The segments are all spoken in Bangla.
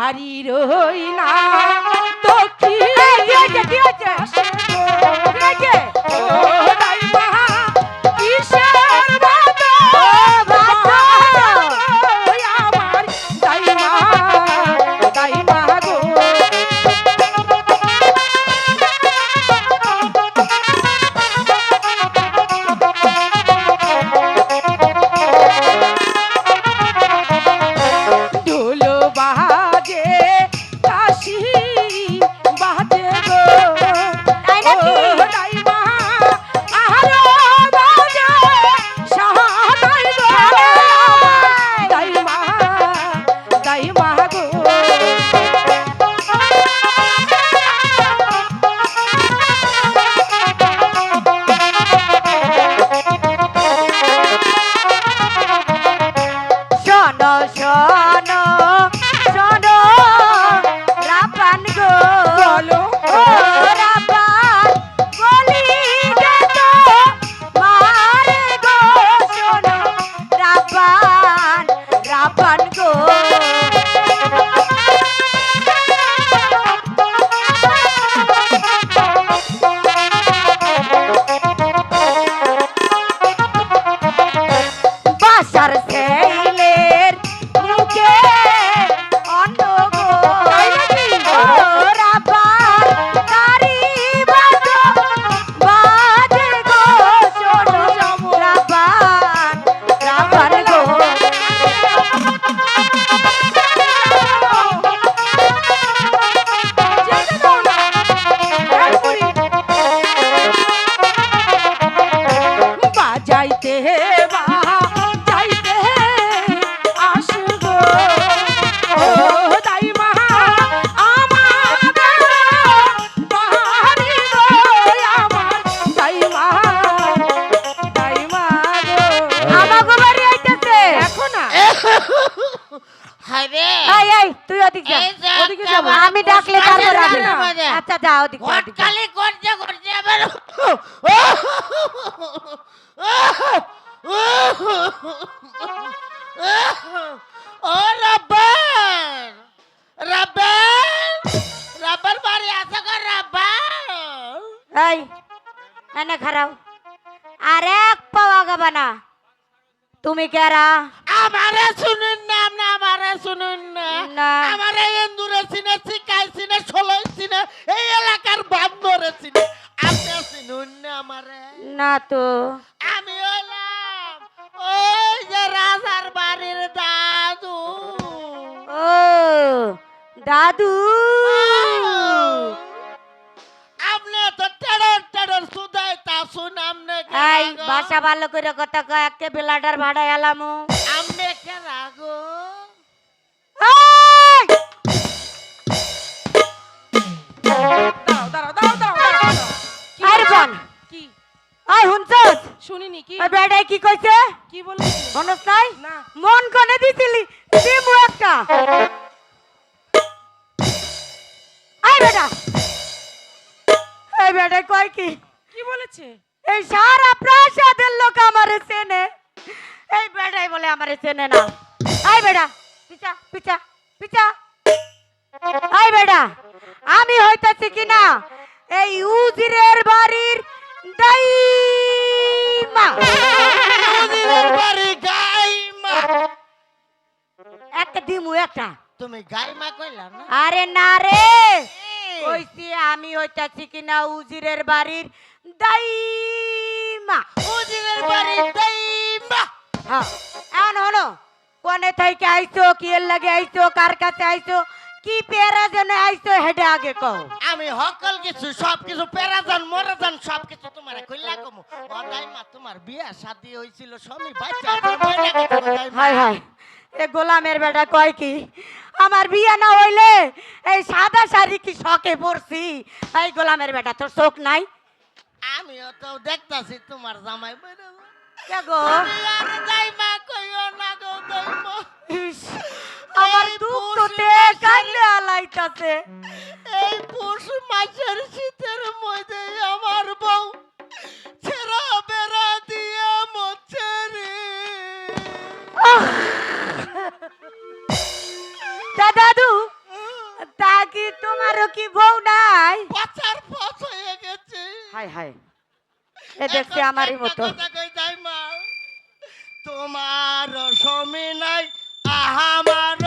বাড়ি রই না হয়েছে? কি হয়েছে? এই এই তুই ওদিক যা ওদিকে একটা আমি ডাকলে তারপর আমি আচ্ছা যা ওদিক যা, ওদিক যা। ঘটকালি করছে করছে আবার ও রাব্বার! রাব্বার! রাব্বার বাড়ি আছে গো রাব্বার! এই এনে খারাও। আর এক পাওয়া গাবা না। তুমি কেরা আমারে শুনুন না। আপনি আমারে শুনুন না। না। আমারে এন্দুরে চিনে শিকাই চিনে ষোলোই চিনে এই এলাকার বান্দরে চিনে। আপনি শুনুন না আমারে। না তো। আমি হইলাম ওই যে রাজার বাড়ির দাদু। ও দাদু। আপনি তো টেডর টেডর সুদাই তা শুন আমনে এই বাসা ভালো করে কথা কয় একে বেলাটার ভাড়া এলামু আমনে কে রাগো। বোন কি? ওই হুনছস শুনিনি কি? ওই বেটাই কি কইছে? কি বলেছি মনস নাই? না। মন কোনে দিছিলি দিমু একটা। আই বেটা। এই বেটা কয় কি? কি বলেছে? এই সারা প্রাসাদের লোক আমারে চেনে। এই বেটাই বলে আমারে চেনে না। আই বেটা পিছা পিছা পিছা আই বেটা আমি হইতাছি কিনা? এই উজিরের বাড়ির দাইমা। নদীর বাড়ি গাইমা একটা দিমু একটা। তুমি গাইমা কইলা না? আরে না রে। কইছি আমি হইতাছি কিনা উজিরের বাড়ির দাইমা। উজিরের বাড়ি দাইমা। হ্যাঁ। এখন হলো কোনে থেকে আইছো কি এর লাগে আইছো কার কাছে আইছো? কি পেরা জন্য আইছো হেডে আগে কও। আমি হকল কিছু সব কিছু পেরাজান মরাজান সব কিছু তোমার কইলা কমু। ও দাইমা তোমার বিয়া শাদি হইছিল স্বামী বাচ্চা হাই হাই এ গোলামের বেটা কয় কি? আমার বিয়ে না হইলে এই সাদা শাড়ি কি শখে পড়ছি এই গোলামের বেটা তোর শোক নাই? আমিও তো দেখতাছি তোমার জামাই বইরা। কে গো আর দাইমা কইও না গো দাইমা। আমার এই দুঃখ তো পশু টেকাই এই পৌষ মাসের শীতের মধ্যে আমার বউ ছেঁড়া বেড়া দিয়ে মরছে রে। তা কি তোমারও কি বউ নাই? পচার পচ হয়ে গেছে। হাই হাই এ দেখছি আমারই মতো। তোমার সমী নাই আহামার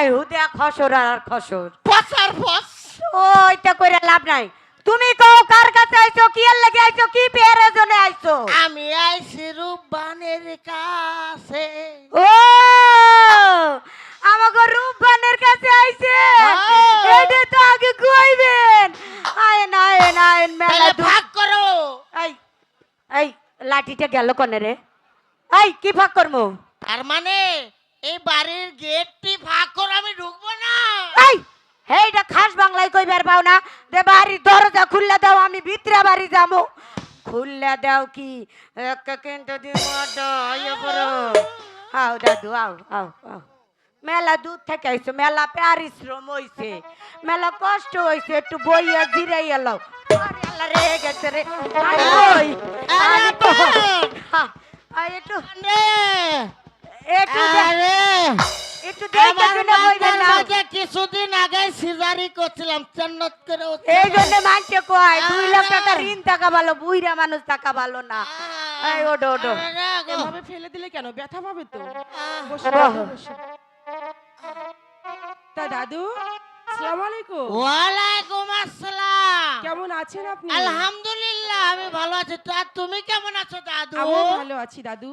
নাই খসর আর খসর। পচার পচ ওইটা করে লাভ নাই। তুমি কও কার কাছে আইছো কি এর লাগে আইছো কি পেয়ারে জন্য আইছো? আমি আইছি রূপবানের কাছে। ও আমাকে রূপবানের কাছে আইছে। হ্যাঁ। এটা তো আগে কইবেন। আয়েন আয়েন আয়েন মেলা ভাগ করো। এই এই লাঠিটা গেল কোনে রে? এই কি ফাঁক করমু? তার মানে এই বাড়ির গেটটি ভাগ করে আমি ঢুকবো না। এই হেইটা খাস বাংলায় কইবার পাও না? দে বাড়ি দরজা খুললে দাও আমি ভিতরে বাড়ি যাব। খুললে দাও কি? এক কিন্তু দি মডো ইয়ে আও দাদু আও আও আও মেলা দূর থেকে আইছো মেলা পরিশ্রম হইছে। মেলা কষ্ট হইছে একটু বইয়া জিরাই এলো। রে গেছে রে। একটু। একটু একটু দেখে আমার শুনে না কিছুদিন আগে সিজারি করছিলাম চেন্নত করে এই জন্য মানছে কয় দুই লাখ টাকা ঋণ টাকা ভালো বুইরা মানুষ টাকা ভালো না। এই ওডো ওডো এভাবে ফেলে দিলে কেন? ব্যথা পাবে তো। আহ, দাদু, বসে। তা দাদু আলাইকুম। আসসালাম। কেমন আছেন আপনি? আলহামদুলিল্লাহ আমি ভালো আছি। তা তুমি কেমন আছো দাদু? ভালো আছি দাদু?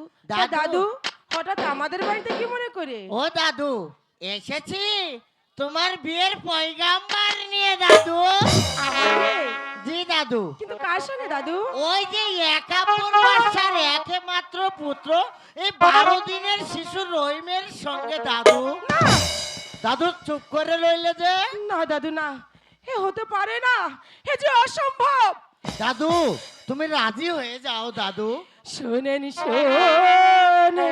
দাদু? দাদু হঠাৎ আমাদের বাড়িতে কি মনে করে? ও দাদু এসেছি। তোমার বিয়ের পয়গাম্বার নিয়ে দাদু। জি দাদু। কিন্তু কার সঙ্গে দাদু? ওই যে বাচ্চার একমাত্র পুত্র এই বারো দিনের শিশু রহিমের সঙ্গে দাদু। দাদু চুপ করে রইলে যে। না দাদু না। এ হতে পারে না। এ যে অসম্ভব। দাদু তুমি রাজি হয়ে যাও দাদু। শোনেন শোনে শোনে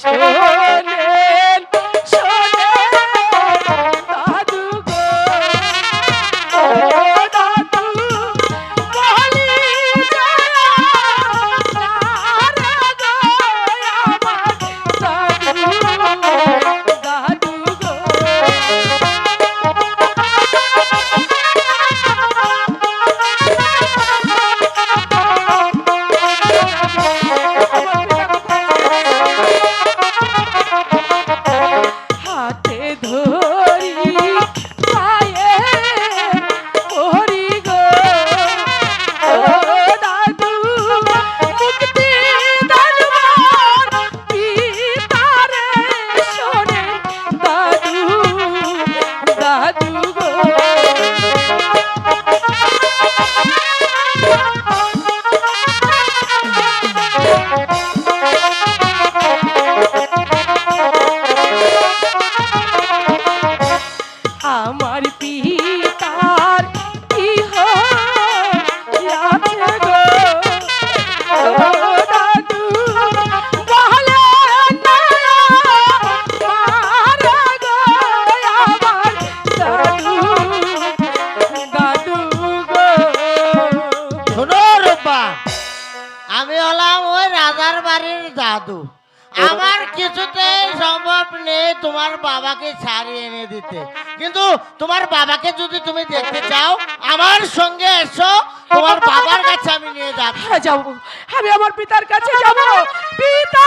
শোনেন দাদু। আমার কিছুতেই সম্ভব নেই তোমার বাবাকে ছাড়িয়ে এনে দিতে। কিন্তু তোমার বাবাকে যদি তুমি দেখতে চাও আমার সঙ্গে এসো। তোমার বাবার কাছে আমি নিয়ে যাব। হ্যাঁ যাব। আমি আমার পিতার কাছে যাব। পিতা!